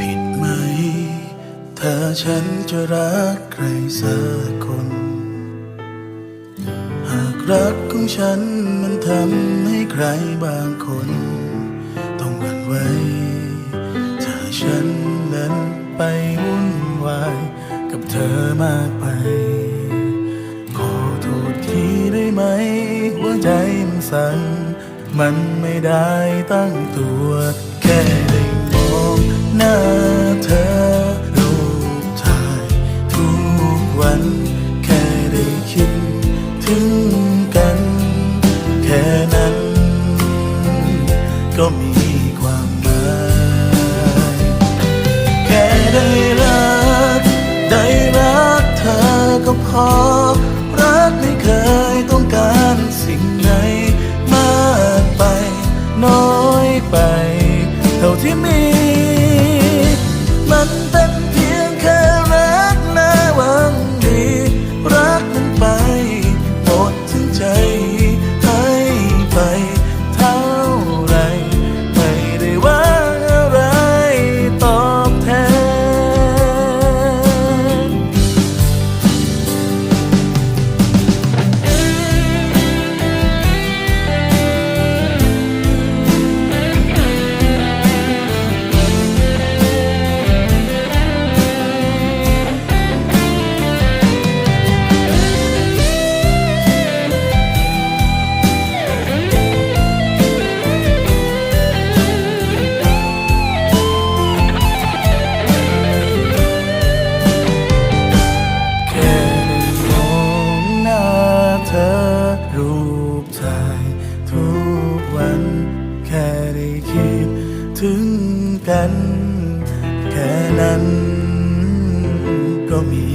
ผิดไหมถ้าฉันจะรักใครสักคน หากรักของฉันมันทำให้ใครบางคน ธอมากไป ขอโทษทีได้ไหม หัวใจมันสั่นมันไม่ได้ตั้งตัว แค่ได้มองหน้าเธอ พอรักไม่เคยต้องการสิ่งไหนมากไป น้อยไป เท่าที่มี มันเต็ น แค่นั้นก็มี